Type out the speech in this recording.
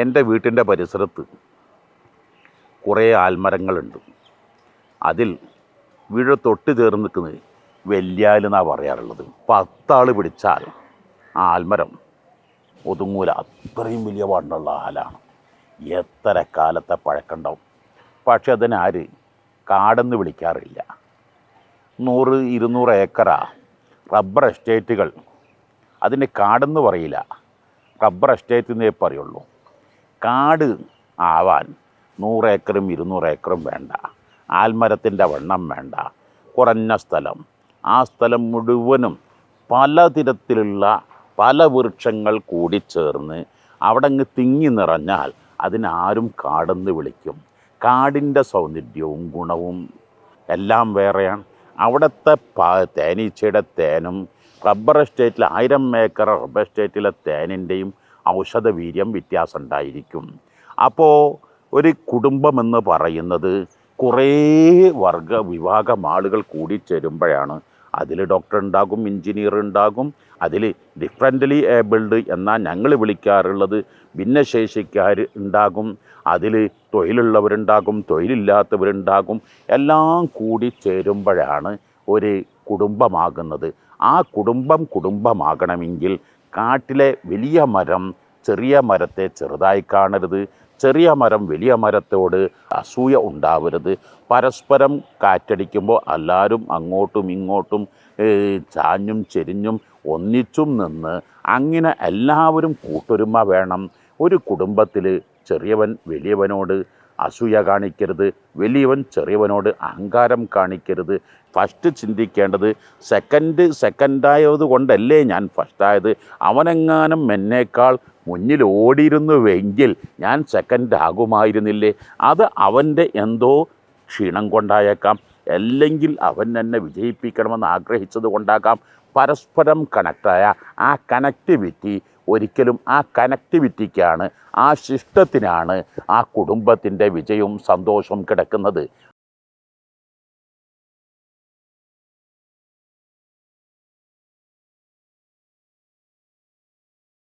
എന്റെ വീട്ടിന്റെ പരിസരത്ത് കുറേ ആൽമരങ്ങളുണ്ട്. അതിൽ വീട് തൊട്ട് ചേർന്ന് നിൽക്കുന്നത് വെല്ലിയാലെന്നാണ് പറയാറുള്ളത്. പത്താൾ പിടിച്ചാൽ ആ ആൽമരം ഒതുങ്ങൂല. അത്രയും വലിയ വണ്ണുള്ള ആലാണ്. എത്ര കാലത്തെ പഴക്കമുണ്ടാവും. പക്ഷെ അതിനാര് കാടെന്ന് വിളിക്കാറില്ല. നൂറ് ഇരുന്നൂറ് ഏക്കറ റബ്ബർ എസ്റ്റേറ്റുകൾ. അതിന് കാടെന്ന് പറയില്ല. റബ്ബർ എസ്റ്റേറ്റ് എന്നേ പറയുള്ളൂ. കാട് ആവാൻ നൂറേക്കറും ഇരുന്നൂറ് ഏക്കറും വേണ്ട. ആൽമരത്തിന്റെ വണ്ണം വേണ്ട. കുറഞ്ഞ സ്ഥലം. ആ സ്ഥലം മുഴുവനും പലതരത്തിലുള്ള പല വൃക്ഷങ്ങൾ കൂടിച്ചേർന്ന് അവിടെ അങ്ങ് തിങ്ങി നിറഞ്ഞാൽ അതിനാരും കാടെന്ന് വിളിക്കും. കാടിന്റെ സൗന്ദര്യവും ഗുണവും എല്ലാം വേറെയാണ്. അവിടുത്തെ പാ തേനീച്ചയുടെ തേനും റബ്ബർ എസ്റ്റേറ്റിൽ ആയിരം ഏക്കർ റബ്ബർ എസ്റ്റേറ്റിലെ തേനിന്റെയും ഔഷധവീര്യം വ്യത്യാസം ഉണ്ടായിരിക്കും അപ്പോൾ ഒരു കുടുംബമെന്ന് പറയുന്നത് കുറേ വർഗ വിഭാഗം ആളുകൾ കൂടി ചേരുമ്പോഴാണ്. അതിൽ ഡോക്ടർ ഉണ്ടാകും എഞ്ചിനീയർ ഉണ്ടാകും അതിൽ ഡിഫറന്റലി ഏബിൾഡ് എന്നാൽ ഞങ്ങൾ വിളിക്കാറുള്ളത്. ഭിന്നശേഷിക്കാർ ഉണ്ടാകും അതിൽ തൊഴിലുള്ളവരുണ്ടാകും തൊഴിലില്ലാത്തവരുണ്ടാകും എല്ലാം കൂടി ചേരുമ്പോഴാണ് ഒരു കുടുംബമാകുന്നത്. ആ കുടുംബം കുടുംബമാകണമെങ്കിൽ കാട്ടിലെ വലിയ മരം ചെറിയ മരത്തെ ചെറുതായി കാണരുത്. ചെറിയ മരം വലിയ മരത്തോട് അസൂയ ഉണ്ടാവരുത്. പരസ്പരം കാറ്റടിക്കുമ്പോൾ എല്ലാവരും അങ്ങോട്ടും ഇങ്ങോട്ടും ചാഞ്ഞും ചെരിഞ്ഞും ഒന്നിച്ചും നിന്ന് അങ്ങനെ എല്ലാവരും കൂട്ടൊരുമ വേണം. ഒരു കുടുംബത്തിൽ ചെറിയവൻ വലിയവനോട് അസൂയ കാണിക്കരുത് വലിയവൻ ചെറിയവനോട് അഹങ്കാരം കാണിക്കരുത്. ഫസ്റ്റ് ചിന്തിക്കേണ്ടത് സെക്കൻഡ് സെക്കൻഡായത് കൊണ്ടല്ലേ ഞാൻ ഫസ്റ്റായത് അവനെങ്ങാനും എന്നേക്കാൾ മുന്നിൽ ഓടിയിരുന്നുവെങ്കിൽ ഞാൻ സെക്കൻഡ് ആകുമായിരുന്നില്ലേ? അത് അവന്റെ എന്തോ ക്ഷീണം കൊണ്ടായേക്കാം. അല്ലെങ്കിൽ അവൻ എന്നെ വിജയിപ്പിക്കണമെന്ന് ആഗ്രഹിച്ചത് കൊണ്ടാകാം. പരസ്പരം കണക്റ്റായ ആ കണക്ടിവിറ്റി ഒരിക്കലും ആ കണക്ടിവിറ്റിക്കാണ് ആ ശിഷ്ടത്തിനാണ് ആ കുടുംബത്തിന്റെ വിജയവും സന്തോഷവും കിടക്കുന്നത്.